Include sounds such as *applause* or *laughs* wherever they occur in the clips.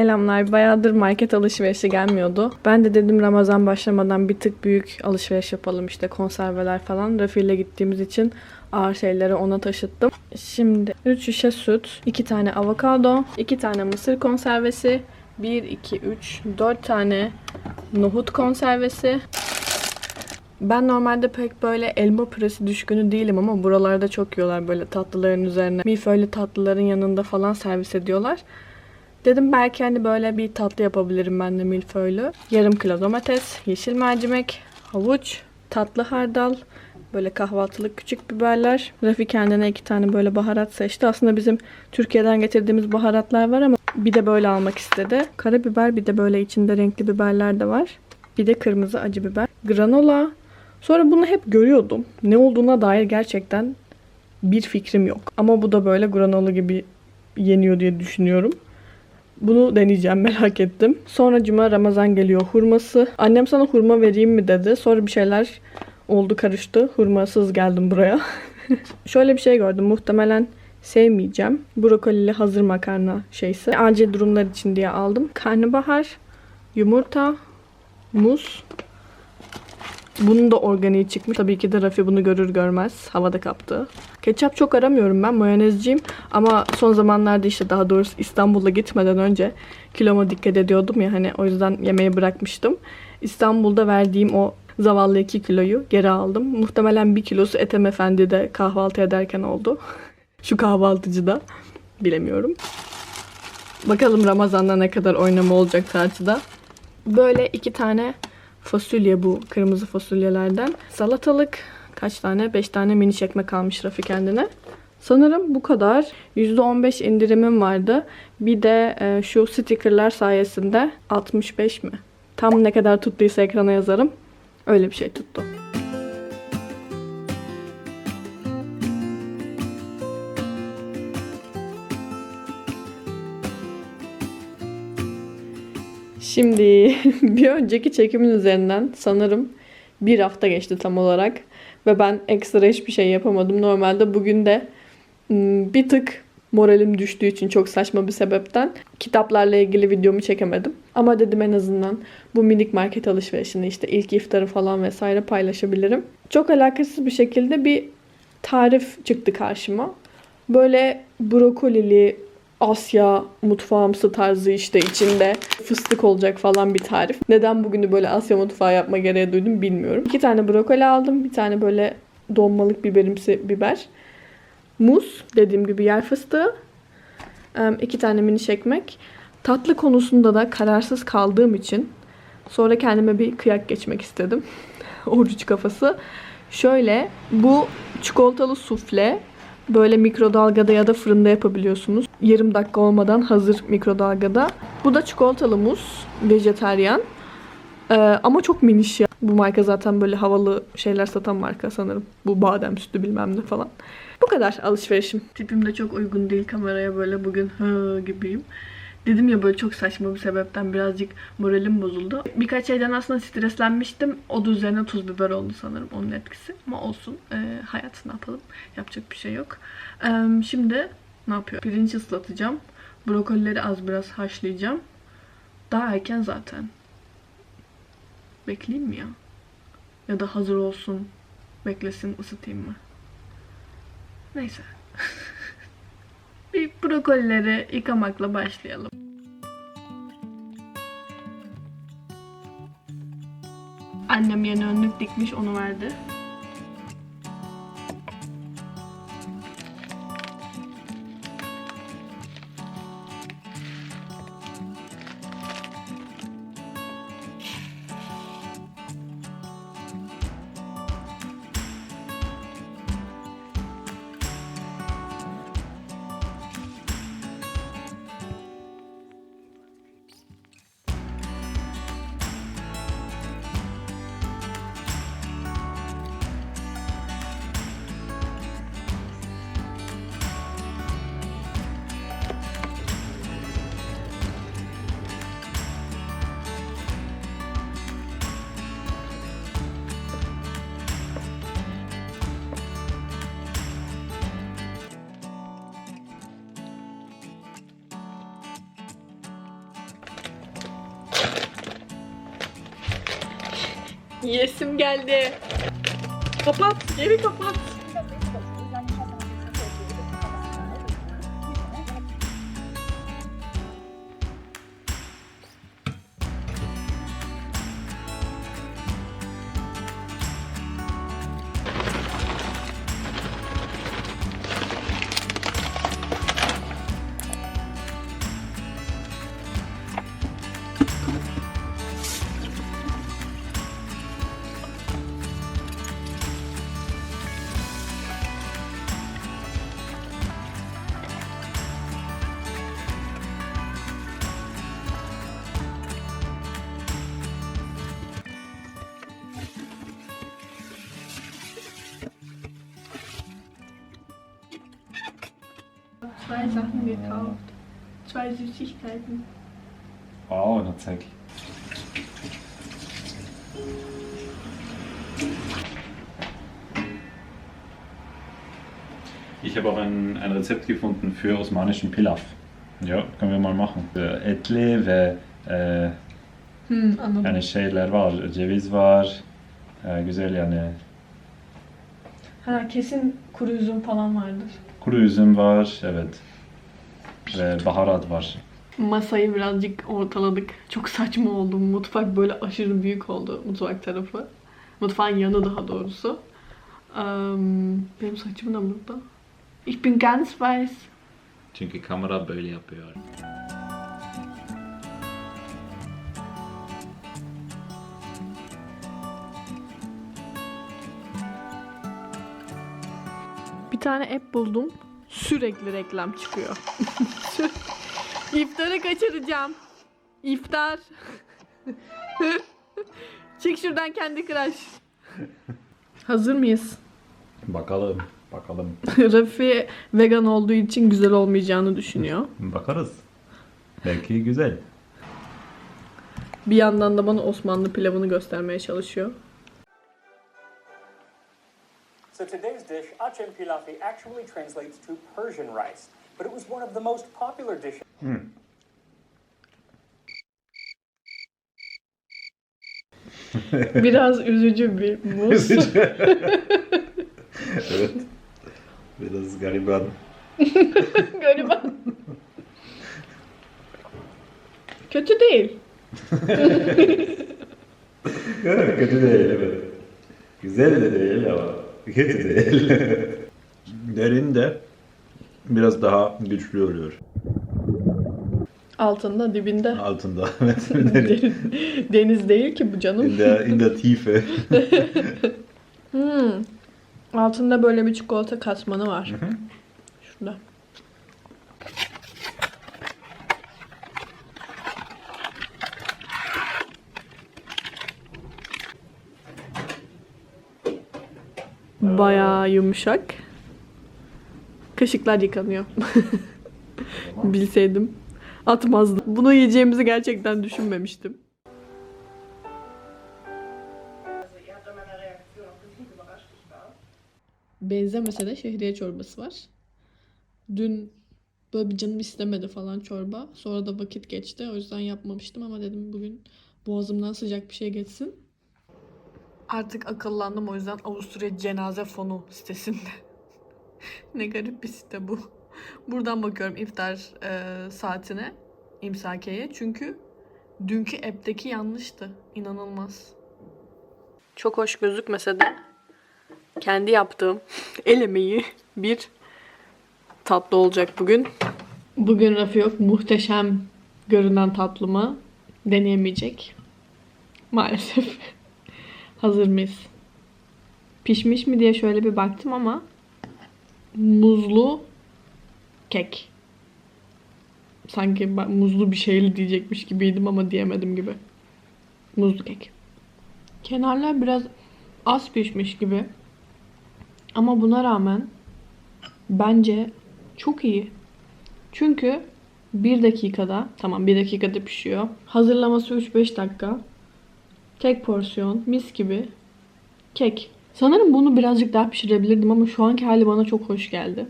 Selamlar. Bayağıdır market alışverişi gelmiyordu. Ben de dedim Ramazan başlamadan bir tık büyük alışveriş yapalım işte konserveler falan. Rafi gittiğimiz için ağır şeyleri ona taşıttım. Şimdi 3 şişe süt, 2 tane avokado, 2 tane mısır konservesi, 1, 2, 3, 4 tane nohut konservesi. Ben normalde pek böyle elma püresi düşkünü değilim ama buralarda çok yiyorlar böyle tatlıların üzerine. Milföylü tatlıların yanında falan servis ediyorlar. Dedim belki hani böyle bir tatlı yapabilirim ben de milföylü. Yarım kilo domates, yeşil mercimek, havuç, tatlı hardal, böyle kahvaltılık küçük biberler. Rafi kendine iki tane böyle baharat seçti. Aslında bizim Türkiye'den getirdiğimiz baharatlar var ama bir de böyle almak istedi. Karabiber bir de böyle içinde renkli biberler de var. Bir de kırmızı acı biber. Granola. Sonra bunu hep görüyordum. Ne olduğuna dair gerçekten bir fikrim yok. Ama bu da böyle granola gibi yeniyor diye düşünüyorum. Bunu deneyeceğim merak ettim. Sonra cuma Ramazan geliyor hurması. Annem sana hurma vereyim mi dedi. Sonra bir şeyler oldu karıştı. Hurmasız geldim buraya. *laughs* Şöyle bir şey gördüm. Muhtemelen sevmeyeceğim. Brokolili hazır makarna şeysi. Acil durumlar için diye aldım. Karnabahar, yumurta, muz. Bunun da organiği çıkmış. Tabii ki de Rafi bunu görür görmez havada kaptı. Ketçap çok aramıyorum ben mayonezciyim. Ama son zamanlarda işte daha doğrusu İstanbul'a gitmeden önce kiloma dikkat ediyordum ya hani o yüzden yemeği bırakmıştım. İstanbul'da verdiğim o zavallı 2 kiloyu geri aldım. Muhtemelen 1 kilosu Ethem Efendi'de kahvaltı ederken oldu. *laughs* Şu kahvaltıcıda. Bilemiyorum. Bakalım Ramazan'da ne kadar oynama olacak tartıda. Böyle iki tane fasulye bu kırmızı fasulyelerden. Salatalık kaç tane? 5 tane mini çekme kalmış Rafi kendine. Sanırım bu kadar. %15 indirimim vardı. Bir de e, şu stickerlar sayesinde 65 mi? Tam ne kadar tuttuysa ekrana yazarım. Öyle bir şey tuttu. Şimdi *laughs* bir önceki çekimin üzerinden sanırım bir hafta geçti tam olarak. Ve ben ekstra hiçbir şey yapamadım. Normalde bugün de ım, bir tık moralim düştüğü için çok saçma bir sebepten kitaplarla ilgili videomu çekemedim. Ama dedim en azından bu minik market alışverişini işte ilk iftarı falan vesaire paylaşabilirim. Çok alakasız bir şekilde bir tarif çıktı karşıma. Böyle brokolili, Asya mutfağımsı tarzı işte içinde fıstık olacak falan bir tarif. Neden bugünü böyle Asya mutfağı yapma gereği duydum bilmiyorum. İki tane brokoli aldım. Bir tane böyle dolmalık biberimsi biber. Muz dediğim gibi yer fıstığı. iki tane mini ekmek. Tatlı konusunda da kararsız kaldığım için sonra kendime bir kıyak geçmek istedim. *laughs* Oruç kafası. Şöyle bu çikolatalı sufle böyle mikrodalgada ya da fırında yapabiliyorsunuz. Yarım dakika olmadan hazır mikrodalgada. Bu da çikolatalı muz, vejeteryan. Ee, ama çok miniş ya. Bu marka zaten böyle havalı şeyler satan marka sanırım. Bu badem sütü bilmem ne falan. Bu kadar alışverişim. Tipim de çok uygun değil kameraya böyle bugün hı gibiyim. Dedim ya böyle çok saçma bir sebepten birazcık moralim bozuldu. Birkaç şeyden aslında streslenmiştim. O da üzerine tuz biber oldu sanırım onun etkisi. Ama olsun. Ee, hayat ne yapalım. Yapacak bir şey yok. Ee, şimdi ne yapıyorum? Pirinç ıslatacağım. Brokolileri az biraz haşlayacağım. Daha erken zaten. Bekleyeyim mi ya? Ya da hazır olsun. Beklesin ısıtayım mı? Neyse. *laughs* Bir brokolileri yıkamakla başlayalım. Annem yeni önlük dikmiş onu verdi. Yesim geldi. Kapat, geri kapat. Zwei Sachen gekauft. Zwei Süßigkeiten. Wow, na zeig. Ich habe auch ein, ein Rezept gefunden für osmanischen Pilaf. Ja, können wir mal machen. Etli ve e, Hmm, anladım. yani şeyler var, ceviz var. E, güzel yani. Ha kesin kuru üzüm falan vardır. Kuru üzüm var, evet. Ve baharat var. Masayı birazcık ortaladık. Çok saçma oldu. Mutfak böyle aşırı büyük oldu mutfak tarafı. Mutfağın yanı daha doğrusu. Ehm, benim saçım da burada. Ich bin ganz weiß. Çünkü kamera böyle yapıyor. Bir tane app buldum. Sürekli reklam çıkıyor. *laughs* İftarı kaçıracağım. İftar. *laughs* Çık şuradan kendi crush. Hazır mıyız? Bakalım, bakalım. *laughs* Rafi vegan olduğu için güzel olmayacağını düşünüyor. Bakarız. Belki güzel. Bir yandan da bana Osmanlı pilavını göstermeye çalışıyor. So today's dish, achem pilafi, actually translates to Persian rice, but it was one of the most popular dishes. *laughs* Biraz üzücü bir muz. *laughs* evet. Biraz gariban. *laughs* Gariban. Kötü değil. Kötü değil evet. Güzel de değil ama kötü değil. *laughs* Derin de biraz daha güçlü oluyor. Altında dibinde. Altında *laughs* evet. Derin. Deniz değil ki bu canım. In der, in der Tiefe. *laughs* Hmm. Altında böyle bir çikolata katmanı var. Şurada. Bayağı yumuşak. Kaşıklar yıkanıyor. *laughs* Bilseydim atmazdım. Bunu yiyeceğimizi gerçekten düşünmemiştim. Benzemese de şehriye çorbası var. Dün böyle bir canım istemedi falan çorba. Sonra da vakit geçti. O yüzden yapmamıştım ama dedim bugün boğazımdan sıcak bir şey geçsin. Artık akıllandım o yüzden Avusturya cenaze fonu sitesinde. *laughs* ne garip bir site bu. Buradan bakıyorum iftar e, saatine, imsakeye. Çünkü dünkü app'teki yanlıştı. İnanılmaz. Çok hoş gözükmese de kendi yaptığım *laughs* el emeği bir tatlı olacak bugün. Bugün Rafi yok. Muhteşem görünen tatlımı deneyemeyecek. Maalesef. *laughs* Hazır mıyız? Pişmiş mi diye şöyle bir baktım ama muzlu kek. Sanki muzlu bir şeyli diyecekmiş gibiydim ama diyemedim gibi. Muzlu kek. Kenarlar biraz az pişmiş gibi. Ama buna rağmen bence çok iyi. Çünkü bir dakikada, tamam bir dakikada pişiyor. Hazırlaması 3-5 dakika. Tek porsiyon, mis gibi. Kek. Sanırım bunu birazcık daha pişirebilirdim ama şu anki hali bana çok hoş geldi.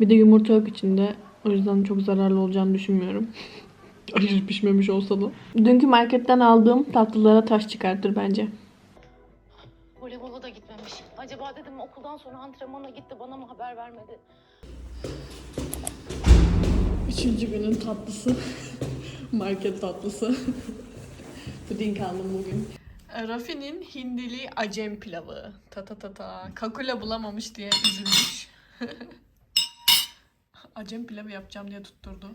Bir de yumurta yok içinde. O yüzden çok zararlı olacağını düşünmüyorum. *laughs* Aşırı pişmemiş olsa da. Dünkü marketten aldığım tatlılara taş çıkartır bence. gitmemiş. Acaba dedim okuldan sonra antrenmana gitti bana mı haber vermedi? Üçüncü günün tatlısı. *laughs* Market tatlısı. *laughs* Puding aldım bugün. Rafi'nin hindili acem pilavı. Ta ta ta ta. Kakula bulamamış diye üzülmüş. *laughs* acem pilavı yapacağım diye tutturdu.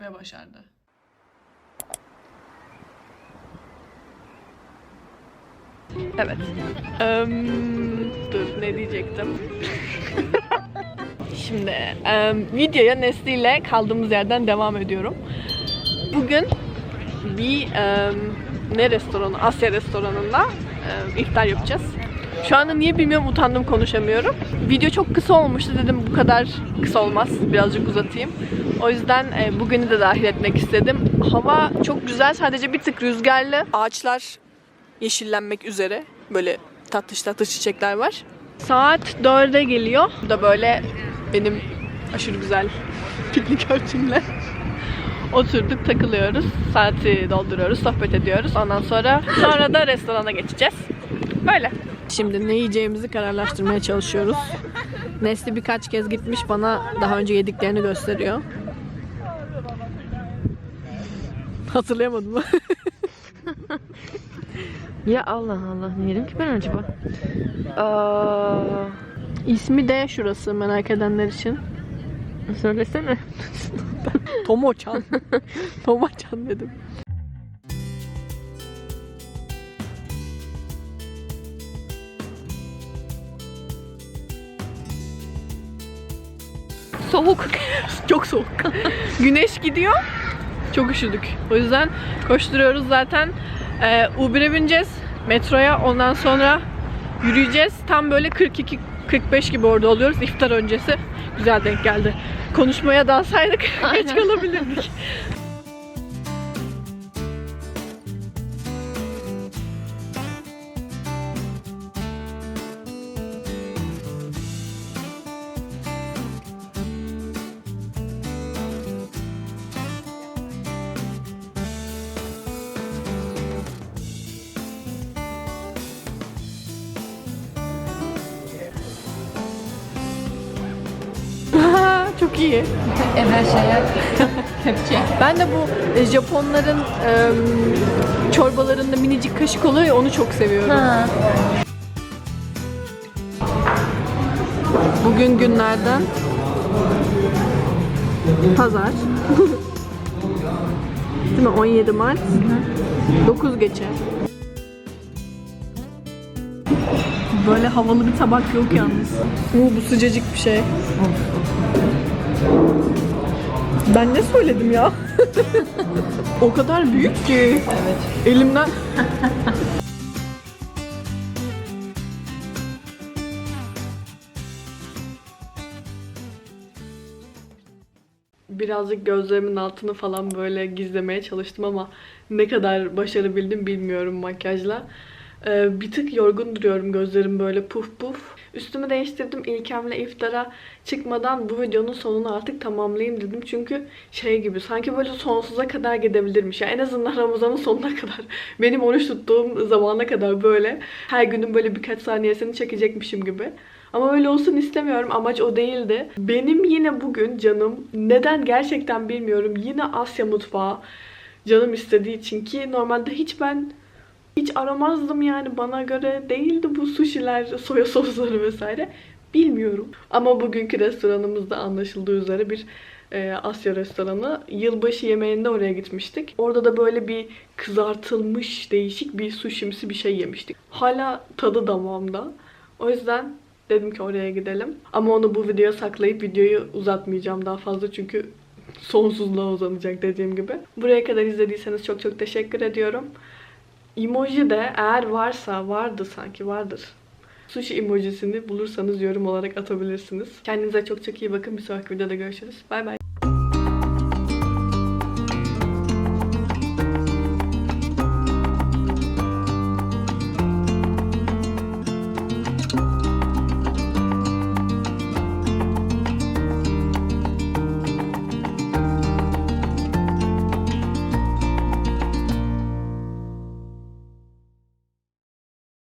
Ve başardı. Evet. Em, dur ne diyecektim? *laughs* Şimdi em, videoya Nesli ile kaldığımız yerden devam ediyorum. Bugün bir em, ne restoranı? Asya restoranında em, iftar yapacağız. Şu anda niye bilmiyorum utandım konuşamıyorum. Video çok kısa olmuştu dedim bu kadar kısa olmaz. Birazcık uzatayım. O yüzden e, bugünü de dahil etmek istedim. Hava çok güzel sadece bir tık rüzgarlı. Ağaçlar yeşillenmek üzere. Böyle tatlış tatlış çiçekler var. Saat 4'e geliyor. Bu da böyle benim aşırı güzel *laughs* piknik örtümle oturduk takılıyoruz. Saati dolduruyoruz, sohbet ediyoruz. Ondan sonra sonra da restorana geçeceğiz. Böyle. Şimdi ne yiyeceğimizi kararlaştırmaya çalışıyoruz. Nesli birkaç kez gitmiş bana daha önce yediklerini gösteriyor. Hatırlayamadım? *laughs* Ya Allah Allah ne yedim ki ben acaba? Aa, İsmi de şurası merak edenler için. Söylesene. Tomoçan. *laughs* Tomoçan dedim. Soğuk. *laughs* Çok soğuk. Güneş gidiyor. Çok üşüdük. O yüzden koşturuyoruz zaten. Ee, Uber'e bineceğiz. Metroya. Ondan sonra yürüyeceğiz. Tam böyle 42 45 gibi orada oluyoruz. İftar öncesi. Güzel denk geldi. Konuşmaya dalsaydık *laughs* geç kalabilirdik. *laughs* Çok iyi. Evvel şeye kepçe. Ben de bu e, Japonların e, çorbalarında minicik kaşık oluyor ya onu çok seviyorum. Ha. Bugün günlerden pazar. *laughs* Değil mi? 17 Mart. 9 geçe. Böyle havalı bir tabak yok yalnız. Oo, bu sıcacık bir şey. Ben ne söyledim ya? o kadar büyük ki. Evet. Elimden birazcık gözlerimin altını falan böyle gizlemeye çalıştım ama ne kadar başarabildim bilmiyorum makyajla. Ee, bir tık yorgun duruyorum gözlerim böyle puf puf. Üstümü değiştirdim İlkem'le iftara çıkmadan bu videonun sonunu artık tamamlayayım dedim. Çünkü şey gibi sanki böyle sonsuza kadar gidebilirmiş. Yani en azından Ramazan'ın sonuna kadar *laughs* benim oruç tuttuğum zamana kadar böyle her günün böyle birkaç saniyesini çekecekmişim gibi. Ama öyle olsun istemiyorum. Amaç o değildi. Benim yine bugün canım neden gerçekten bilmiyorum. Yine Asya mutfağı canım istediği için ki normalde hiç ben hiç aramazdım yani bana göre değildi bu sushiler, soya sosları vesaire. Bilmiyorum. Ama bugünkü restoranımızda anlaşıldığı üzere bir e, Asya restoranı. Yılbaşı yemeğinde oraya gitmiştik. Orada da böyle bir kızartılmış değişik bir sushimsi bir şey yemiştik. Hala tadı damağımda. O yüzden dedim ki oraya gidelim. Ama onu bu videoya saklayıp videoyu uzatmayacağım daha fazla çünkü sonsuzluğa uzanacak dediğim gibi. Buraya kadar izlediyseniz çok çok teşekkür ediyorum. Emoji de eğer varsa vardı sanki vardır. Sushi emojisini bulursanız yorum olarak atabilirsiniz. Kendinize çok çok iyi bakın. Bir sonraki videoda görüşürüz. Bay bay.